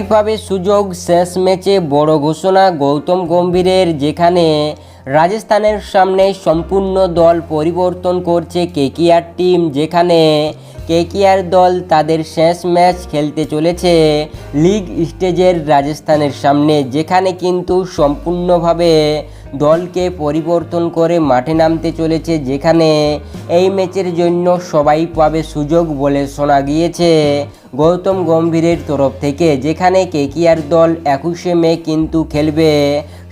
কীভাবে সুযোগ শেষ ম্যাচে বড় ঘোষণা গৌতম গম্ভীরের, যেখানে রাজস্থানের সামনে সম্পূর্ণ দল পরিবর্তন করছে কেকিআর টিম, যেখানে কেকিআর দল তাদের শেষ ম্যাচ খেলতে চলেছে লিগ স্টেজের রাজস্থানের সামনে, যেখানে কিন্তু সম্পূর্ণভাবে দলকে পরিবর্তন করে মাঠে নামতে চলেছে যেখানে এই ম্যাচের জন্য সবাই পাবে সুযোগ বলে শোনা গিয়েছে গৌতম গম্ভীরের তরফ থেকে, যেখানে কেকিআর দল একুশে মে কিন্তু খেলবে।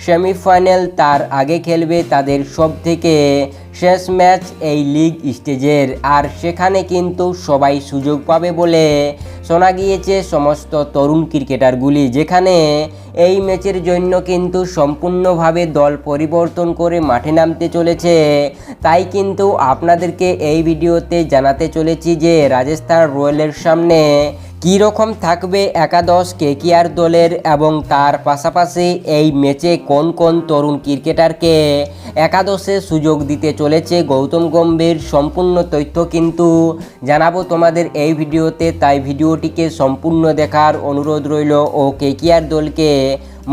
সেমিফাইনাল তার আগে খেলবে তাদের সব থেকে শেষ ম্যাচ এই লিগ স্টেজের, আর সেখানে কিন্তু সবাই সুযোগ পাবে বলে শোনা গিয়েছে সমস্ত তরুণ ক্রিকেটারগুলি, যেখানে এই ম্যাচের জন্য কিন্তু সম্পূর্ণভাবে দল পরিবর্তন করে মাঠে নামতে চলেছে। তাই কিন্তু আপনাদেরকে এই ভিডিওতে জানাতে চলেছি যে রাজস্থান রয়্যালের সামনে কী রকম থাকবে একাদশ কেকিআর দলের এবং তার পাশাপাশি এই ম্যাচে কোন কোন তরুণ ক্রিকেটারকে একাদশে সুযোগ দিতে চলেছে গৌতম গম্ভীর সম্পূর্ণ তথ্য কিন্তু জানাব তোমাদের এই ভিডিওতে। তাই ভিডিওটিকে সম্পূর্ণ দেখার অনুরোধ রইল ও কেকিআর দলকে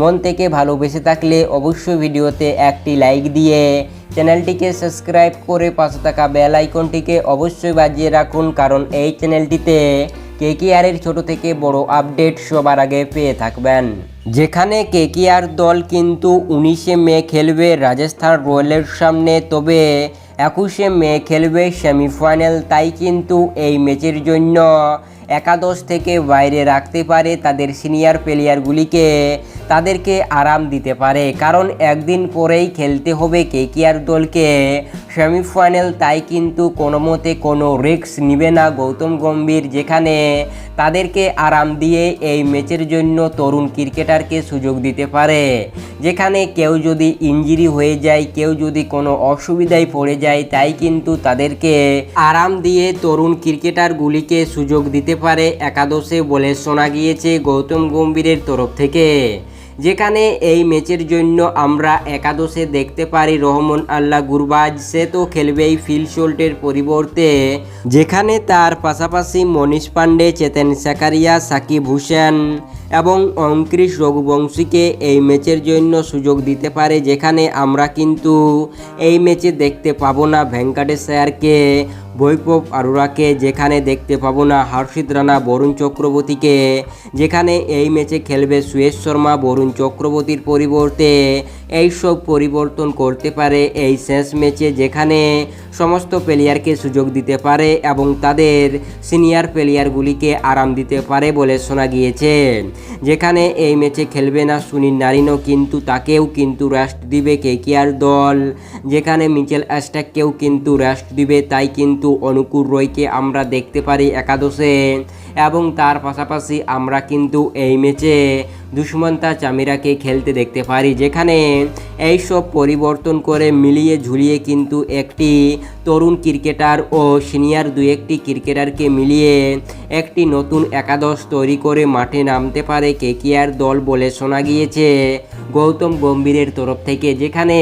মন থেকে ভালোবেসে থাকলে অবশ্যই ভিডিওতে একটি লাইক দিয়ে চ্যানেলটিকে সাবস্ক্রাইব করে পাশে থাকা বেল আইকনটিকে অবশ্যই বাজিয়ে রাখুন, কারণ এই চ্যানেলটিতে কেকিআরের ছোট থেকে বড় আপডেট সবার আগে পেয়ে থাকবেন। যেখানে কেকিআর দল কিন্তু উনিশে মে খেলবে রাজস্থান রয়্যালের সামনে, তবে একুশে মে খেলবে সেমিফাইনাল তাই কিন্তু এই ম্যাচের জন্য একাদশ থেকে বাইরে রাখতে পারে তাদের সিনিয়র প্লেয়ারগুলিকে তাদেরকে আরাম দিতে পারে। কারণ একদিন পরেই খেলতে হবে কেকিআর দলকে। সেমিফাইনাল তাই কিন্তু কোনো মতে কোনো রিস্ক নিবে না গৌতম গম্ভীর, যেখানে তাদেরকে আরাম দিয়ে এই ম্যাচের জন্য তরুণ ক্রিকেটারকে সুযোগ দিতে পারে। যেখানে কেউ যদি ইঞ্জুরি হয়ে যায়, কেউ যদি কোনো অসুবিধায় পড়ে যায়, তাই কিন্তু তাদেরকে আরাম দিয়ে তরুণ ক্রিকেটারগুলিকে সুযোগ দিতে পারে, একাদশে বলে শোনা গিয়েছে গৌতম গম্ভীরের তরফ থেকে। যেখানে এই ম্যাচের জন্য আমরা একাদশে দেখতে পারি রহমান আল্লাহ গুরবাজ। সে তো খেলবেই ফিল শোল্টের পরিবর্তে। যেখানে তার পাশাপাশি মনীষ পান্ডে, চেতেন সাকারিয়া, সাকিব হুসেন এবং অঙ্কৃশ রঘুবংশীকে এই ম্যাচের জন্য সুযোগ দিতে পারে, যেখানে আমরা কিন্তু এই ম্যাচে দেখতে পাবো না ভেঙ্কটেশ স্যারকে। বৈভব আরোরাকে যেখানে দেখতে পাবো না হর্ষিত রানা বরুণ চক্রবর্তীকে, যেখানে এই ম্যাচে খেলবে সুয়েশ শর্মা বরুণ চক্রবর্তীর পরিবর্তে এইসব পরিবর্তন করতে পারে এই শেষ ম্যাচে যেখানে সমস্ত প্লেয়ারকে সুযোগ দিতে পারে এবং তাদের সিনিয়র প্লেয়ারগুলিকে আরাম দিতে পারে বলে শোনা গিয়েছে। যেখানে এই ম্যাচে খেলবে না সুনীল নারিনও কিন্তু, তাকেও কিন্তু রেস্ট দিবে কেকিআর দল। যেখানে মিচেল অ্যাস্টাককেও কিন্তু রেস্ট দিবে, তাই কিন্তু অনুকূল রয়কে আমরা দেখতে পারি একাদশে। এবং তার পাশাপাশি আমরা কিন্তু এই ম্যাচে দুষ্মন্তা চামিরাকে খেলতে দেখতে পারি, যেখানে এই সব পরিবর্তন করে মিলিয়ে ঝুলিয়ে কিন্তু একটি তরুণ ক্রিকেটার ও সিনিয়র দু একটি ক্রিকেটারকে মিলিয়ে একটি নতুন একাদশ তৈরি করে মাঠে নামতে পারে কেকিআর দল বলে শোনা গিয়েছে গৌতম গম্ভীরের তরফ থেকে, যেখানে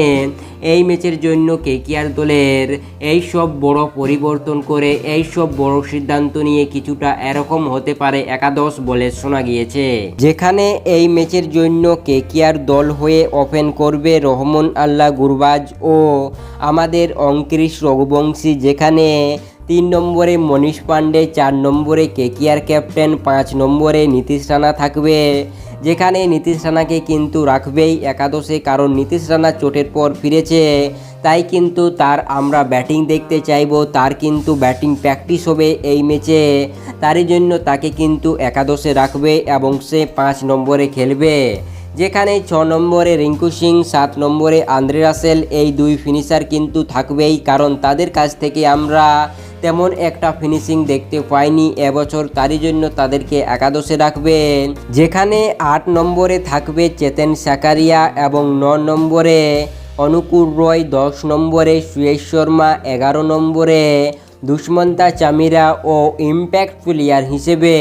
এই ম্যাচের জন্য কেকিআর দলের এই সব বড় পরিবর্তন করে এই সব বড় সিদ্ধান্ত নিয়ে কিছুটা এরকম হতে পারে একাদশ বলে শোনা গিয়েছে। যেখানে এই ম্যাচের জন্য কেকিয়ার দল হয়ে ওপেন করবে রহমান আল্লাহ গুরবাজ ও আমাদের অঙ্কৃশ রঘুবংশী, যেখানে তিন নম্বরে মনীষ পাণ্ডে, চার নম্বরে কেকিয়ার ক্যাপ্টেন, পাঁচ নম্বরে নীতিশ রানা থাকবে। যেখানে নীতিশ রানাকে কিন্তু রাখবেই একাদশে, কারণ নীতিশ রানা চোটের পর ফিরেছে। তাই কিন্তু তার আমরা ব্যাটিং দেখতে চাইব, তার কিন্তু ব্যাটিং প্র্যাকটিস হবে এই ম্যাচে। তারই জন্য তাকে কিন্তু একাদশে রাখবে এবং সে পাঁচ নম্বরে খেলবে। যেখানে ছ নম্বরে রিঙ্কু সিং, সাত নম্বরে আন্দ্রে রাসেল, এই দুই ফিনিশার কিন্তু থাকবেই, কারণ তাদের কাছ থেকে আমরা তেমন একটা ফিনিশিং দেখতে পাইনি এবছর, তারই জন্য তাদেরকে একাদশে রাখবেন। যেখানে আট নম্বরে থাকবে চেতেন সাকারিয়া এবং ন নম্বরে অনুকূল রয়, দশ নম্বরে সুয়েশ শর্মা, এগারো নম্বরে দুষ্মন্তা চামিরা ও ইম্প্যাক্ট প্লেয়ার হিসেবে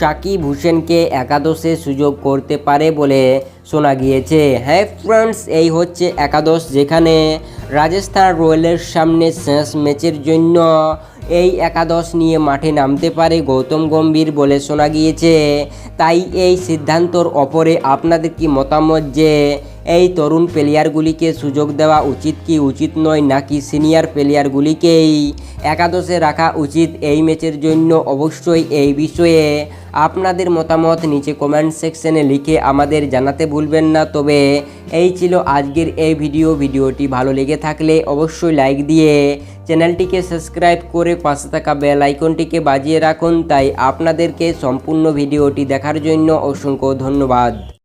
সাকিব হোসেনকে একাদশে সুযোগ করতে পারে বলে শোনা গিয়েছে। হ্যাঁ ফ্রেন্ডস, এই হচ্ছে একাদশ যেখানে রাজস্থান রয়্যালের সামনে শেষ ম্যাচের জন্য এই একাদশ নিয়ে মাঠে নামতে পারে গৌতম গম্ভীর বলে শোনা গিয়েছে। তাই এই সিদ্ধান্তর ওপরে আপনাদের কি মতামত যে এই তরুণ প্লেয়ারগুলিকে সুযোগ দেওয়া উচিত কি উচিত নয় নাকি সিনিয়র প্লেয়ারগুলিকেই একাদশে রাখা উচিত এই ম্যাচের জন্য অবশ্যই এই বিষয়ে। আপনাদের মতামত নিচে কমেন্ট সেকশনে লিখে আমাদের জানাতে ভুলবেন না। তবে এই ছিল আজকের এই ভিডিও ভিডিওটি ভালো লেগে থাকলে অবশ্যই লাইক দিয়ে চ্যানেলটিকে সাবস্ক্রাইব করে পাশে থাকা বেল আইকনটিকে বাজিয়ে রাখুন। তাই আপনাদেরকে সম্পূর্ণ ভিডিওটি দেখার জন্য অসংখ্য ধন্যবাদ।